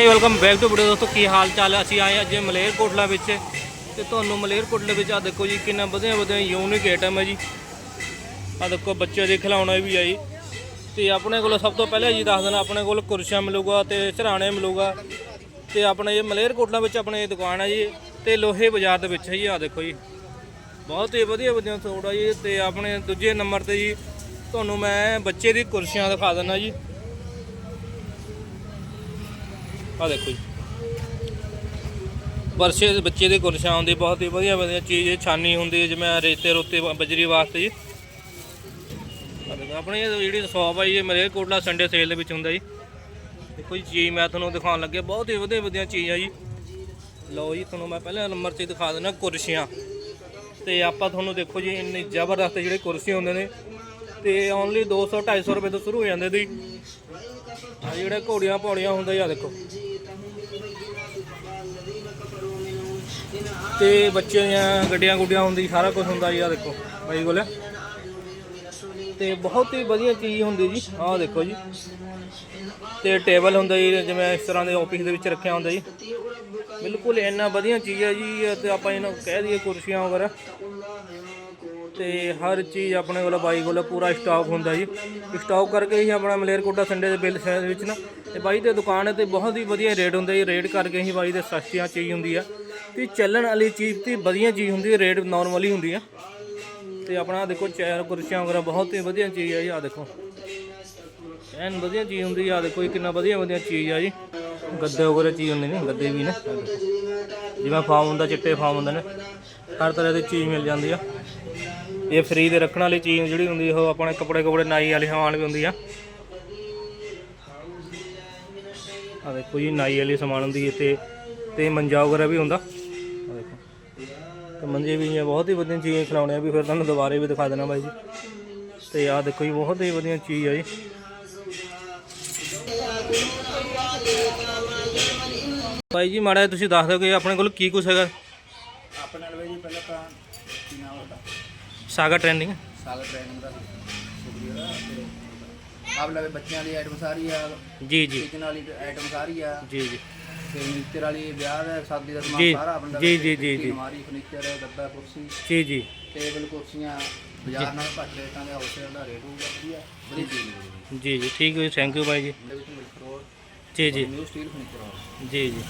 Hi welcome back to video ਦੋਸਤੋ, ਕੀ ਹਾਲ ਚਾਲ ਅਸੀਂ ਆਏ ਅੱਜ ਮਲੇਰਕੋਟਲਾ ਵਿੱਚ ਤੇ ਤੁਹਾਨੂੰ ਮਲੇਰਕੋਟਲੇ ਵਿੱਚ ਆ ਦੇਖੋ ਜੀ, ਕਿੰਨਾ ਵਧੀਆ ਵਧੀਆ ਯੂਨੀਕ ਆਈਟਮ ਹੈ ਜੀ। ਆ ਦੇਖੋ ਬੱਚੇ ਦੇ ਖਿਡੌਣੇ ਵੀ ਆਈ ਤੇ ਆਪਣੇ ਕੋਲ ਸਭ ਤੋਂ ਪਹਿਲਾਂ ਜੀ ਦੱਸ ਦੇਣਾ, ਆਪਣੇ ਕੋਲ ਕੁਰਸੀਆਂ ਮਿਲੂਗਾ ਤੇ ਸਿਰਹਾਣੇ ਮਿਲੂਗਾ। ਤੇ ਆਪਣੇ ਇਹ ਮਲੇਰਕੋਟਲਾ ਵਿੱਚ ਆਪਣੇ ਦੁਕਾਨ ਹੈ ਜੀ, ਤੇ ਲੋਹੇ ਬਾਜ਼ਾਰ ਦੇ ਵਿੱਚ ਹੈ ਜੀ, ਆ ਦੇਖੋ ਜੀ। ਬਹੁਤ ਹੀ ਵਧੀਆ ਵਧੀਆ ਸੂਟ ਆ ਜੀ, ਤੇ ਆਪਣੇ ਦੂਜੇ ਨੰਬਰ ਤੇ ਜੀ, ਤੁਹਾਨੂੰ ਮੈਂ ਬੱਚੇ ਦੀ ਕੁਰਸੀਆਂ ਦਿਖਾ ਦਿੰਦਾ ਜੀ। ਆ ਦੇਖੋ ਜੀ। ਵਰਸੇ ਦੇ ਬੱਚੇ ਦੇ ਕੁਰਸੀਆਂ ਹੁੰਦੀ ਬਹੁਤ ਹੀ ਵਧੀਆ ਵਧੀਆ ਚੀਜ਼ ਹੈ ਛਾਨੀ ਹੁੰਦੀ ਹੈ, ਜਿਵੇਂ ਰੇਤੇ ਰੋਤੇ ਬਜਰੀ ਵਾਸਤੇ ਜੀ। ਦੇਖੋ, ਆਪਣੀ ਜਿਹੜੀ ਸ਼ੌਪ ਆ ਜੀ, ਇਹ ਕੋਟਲਾ ਸੰਡੇ ਸੇਲ ਦੇ ਵਿੱਚ ਹੁੰਦਾ ਜੀ। ਦੇਖੋ ਜੀ, ਚੀਜ਼ ਮੈਂ ਤੁਹਾਨੂੰ ਦਿਖਾਉਣ ਲੱਗਿਆ, ਬਹੁਤ ਹੀ ਵਧੀਆ ਵਧੀਆ ਚੀਜ਼ ਆ ਜੀ। ਲਓ ਜੀ, ਤੁਹਾਨੂੰ ਮੈਂ ਪਹਿਲੇ ਨੰਬਰ 'ਤੇ ਦਿਖਾ ਦਿੰਦਾ, ਕੁਰਸੀਆਂ। ਤੇ ਆਪਾਂ ਤੁਹਾਨੂੰ ਦੇਖੋ ਜੀ, ਇੰਨੀ ਜ਼ਬਰਦਸਤ ਜਿਹੜੇ ਕੁਰਸੀ ਹੁੰਦੇ ਨੇ, ਤੇ ਓਨਲੀ 200 250 ਰੁਪਏ ਤੋਂ ਸ਼ੁਰੂ ਹੋ ਜਾਂਦੇ ਦੀ ਆ ਜਿਹੜੇ ਘੋੜੀਆਂ ਪੌੜੀਆਂ ਹੁੰਦੇ ਆ ਦੇਖੋ। ਤੇ ਬੱਚੇ ਦੀਆਂ ਗੱਡੀਆਂ ਗੁੱਡੀਆਂ ਹੁੰਦੀ, ਸਾਰਾ ਕੁਝ ਹੁੰਦਾ ਜੀ ਆ ਦੇਖੋ, ਬਾਈ ਕੋਲ। ਤੇ ਬਹੁਤ ਹੀ ਵਧੀਆ ਚੀਜ਼ ਹੁੰਦੀ ਜੀ, ਆਹ ਦੇਖੋ ਜੀ। ਤੇ ਟੇਬਲ ਹੁੰਦਾ ਜੀ, ਜਿਵੇਂ ਇਸ ਤਰ੍ਹਾਂ ਦੇ ਆਫਿਸ ਦੇ ਵਿੱਚ ਰੱਖਿਆ ਹੁੰਦਾ ਜੀ। ਬਿਲਕੁਲ ਇੰਨਾ ਵਧੀਆ ਚੀਜ਼ ਹੈ ਜੀ ਤੇ ਆਪਾਂ ਇਹਨੂੰ ਕਹਿ ਦਈਏ ਕੁਰਸੀਆਂ ਵਗੈਰਾ। ਤੇ ਹਰ ਚੀਜ਼ ਆਪਣੇ ਕੋਲ ਬਾਈ ਕੋਲ ਪੂਰਾ ਸਟਾਕ ਹੁੰਦਾ ਜੀ। ਸਟਾਕ ਕਰਕੇ ਹੀ ਆਪਣਾ ਮਲੇਰਕੋਟਾ ਸੰਡੇ ਦੇ ਬਿੱਲ ਸ਼ਹਿਰ ਵਿੱਚ ਨਾ। ਤੇ ਬਾਈ ਦੇ ਦੁਕਾਨ ਤੇ ਬਹੁਤ ਹੀ ਵਧੀਆ ਰੇਟ ਹੁੰਦਾ ਜੀ। ਰੇਟ ਕਰਕੇ ਹੀ ਬਾਈ ਦੇ ਸਸਤੀਆਂ ਚੀਜ਼ ਹੁੰਦੀ ਆ। ਤੇ ਚੱਲਣ ਵਾਲੀ ਚੀਜ਼ ਤੇ ਵਧੀਆ ਚੀਜ਼ ਹੁੰਦੀ ਹੈ ਰੇਟ ਨਾਰਮਲੀ ਹੁੰਦੀ ਆ। ਤੇ ਆਪਣਾ ਦੇਖੋ ਚੇਅਰ ਕੁਰਸੀਆਂ ਵਗੈਰਾ ਬਹੁਤ ਹੀ ਵਧੀਆ ਚੀਜ਼ ਆ ਜੀ ਆ ਦੇਖੋ। ਐਨ ਵਧੀਆ ਚੀਜ਼ ਹੁੰਦੀ ਆ ਦੇਖੋ ਇਹ ਕਿੰਨਾ ਵਧੀਆ ਵਧੀਆ ਚੀਜ਼ ਆ ਜੀ। ਗੱਦੇ ਵਗੈਰਾ ਚੀਜ਼ ਹੁੰਦੀ ਨੇ ਗੱਦੇ ਵੀ ਨੇ। ਜਿਵੇਂ ਫਾਰਮ ਹੁੰਦਾ, ਚਿੱਟੇ ਫਾਰਮ ਹੁੰਦੇ ਨੇ। ਹਰ ਤਰ੍ਹਾਂ ਦੀ ਚੀਜ਼ ਮਿਲ ਜਾਂਦੀ ਆ। ਇਹ ਫ੍ਰੀ ਦੇ ਰੱਖਣ ਵਾਲੀ ਚੀਜ਼ ਜਿਹੜੀ ਹੁੰਦੀ ਉਹ ਆਪਣੇ ਕੱਪੜੇ ਕੱਪੜੇ ਨਾਈ ਵਾਲੀ ਸਮਾਨ ਵੀ ਹੁੰਦੀ ਆ। ਆ ਦੇਖੋ ਜੀ, ਨਾਈ ਵਾਲੀ ਸਮਾਨ ਹੁੰਦੀ ਹੈ ਤੇ ਤੇ ਮੰਜਾ ਵਗੈਰਾ ਵੀ ਹੁੰਦਾ। ਆ ਦੇਖੋ। ਤੇ ਮੰਜੇ ਵੀ ਇਹ ਬਹੁਤ ਹੀ ਵਧੀਆ ਚੀਜ਼ ਖਿਲਾਉਣੇ ਆ ਵੀ, ਫਿਰ ਤੁਹਾਨੂੰ ਦੁਬਾਰੇ ਵੀ ਦਿਖਾ ਦੇਣਾ ਬਾਈ ਜੀ। ਤੇ ਆ ਦੇਖੋ ਜੀ, ਬਹੁਤ ਹੀ ਵਧੀਆ ਚੀਜ਼ ਆ ਜੀ। ਭਾਈ ਜੀ, ਮਾੜਾ ਤੁਸੀਂ ਦੱਸ ਦਿਓ ਕਿ ਆਪਣੇ ਕੋਲ ਕੀ ਕੁਛ ਹੈਗਾ? ਆਪਣੇ ਨਾਲ ਜੀ, ਪਹਿਲਾਂ ਤਾਂ ਕੀ ਨਾਮ ਹੁੰਦਾ ਸਾਗਾ ਟ੍ਰੈਂਡਿੰਗ ਸਾਗਰ ਟ੍ਰੇਨਿੰਗ ਦਾ ਸ਼ੁਕਰੀਆ। ਦਾ ਤੇ ਆਪ ਲਵੇ ਬੱਚਿਆਂ ਦੀ ਆਈਟਮ ਸਾਰੀ ਆ। ਜੀ ਜੀ। ਕਿਚਨ ਵਾਲੀ ਆਈਟਮ ਸਾਰੀ ਆ। ਜੀ ਜੀ। ਤੇ ਫਰਨੀਚਰ ਵਾਲੀ ਵਿਆਹ ਦਾ ਸ਼ਾਦੀ ਦਾ ਜੀ, ਸਮਾਨ ਸਾਰਾ ਆਪਣੇ ਜੀ, ਜੀ, ਜੀ, ਜੀ। ਹਮਾਰੀ ਫਰਨੀਚਰ ਗੱਦਾ ਕੁਰਸੀ। ਜੀ ਜੀ। ਟੇਬਲ ਕੁਰਸੀਆਂ ਬਾਜ਼ਾਰ ਨਾਲ ਘੱਟ ਰੇਟਾਂ ਦੇ ਹੋਲਸੇਲ ਦਾ ਰੇਟ ਹੋਊਗਾ ਵਧੀਆ। ਵਧੀਆ ਚੀਜ਼ ਮਿਲੂਗੀ। ਜੀ ਜੀ। ਠੀਕ ਹੈ ਜੀ। ਥੈਂਕ ਯੂ ਬਾਈ ਜੀ। ਇਹਦੇ ਵਿੱਚ ਮਿਲਕ ਰੋਡ। ਜੀ ਜੀ। ਨਿਊ ਸਟੀਲ ਫਰਨੀਚਰ ਹਾਊਸ ਜੀ ਜੀ।